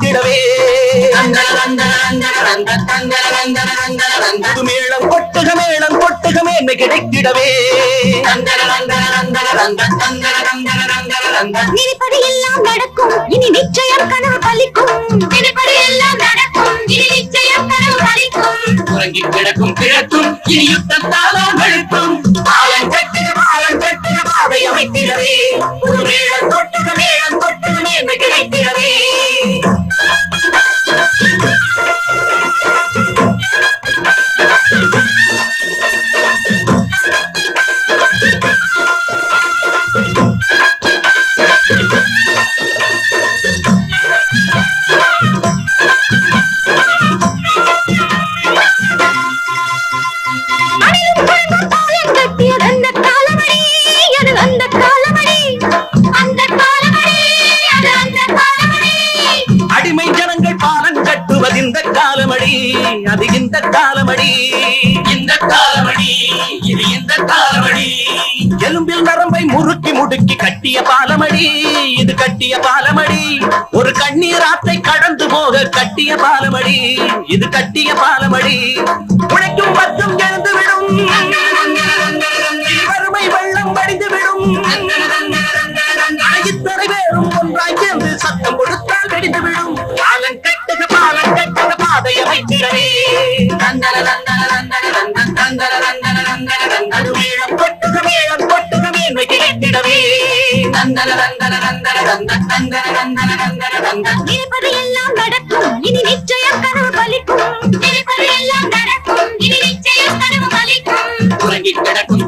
பாதை அமைத்திடவே புது மேளம் கொட்டுக மேளம் கொட்டுக மேன்மை கிடைத்திடவே. நினைப்பது எல்லாம் நடக்கும் இனி நிச்சயம் கனவு பலிக்கும். நினைப்பது எல்லாம் நடக்கும் இனி நிச்சயம் கனவு பலிக்கும். உறங்கி கிடக்கும் கிழக்கும் இனி யுத்தம் தாளம் காலமடி அது இந்த காலமடி. இந்த காலமடி இது இந்த காலமடி. எலும்பில் நரம்பை முறுக்கி முடுக்கி கட்டிய பாலமடி இது கட்டிய பாலமடி. ஒரு கண்ணீர் ஆத்தை கடந்து போக கட்டிய பாலமடி இது கட்டிய பாலமடி. உழைக்கும் மற்றும் எழுந்து விடும். வறுமை வெள்ளம் வடிந்து விடும். பேரும் ஒன்றாய் சேர்ந்து சத்தம் கொடுத்தால் வெடிந்து விடும். பாதை அமைத்திடவே அது மேளம் கொட்டுக மேளம் கொட்டுக மேன்மை கிடைத்திடவே நினைப்பது எல்லாம் நடக்கும் இனி நிச்சயம் கனவு பலிக்கும் இருப்பது எல்லாம் நடக்கும் இனி நிச்சயம் கனவு பலிக்கும் உறங்கி கிடக்கும்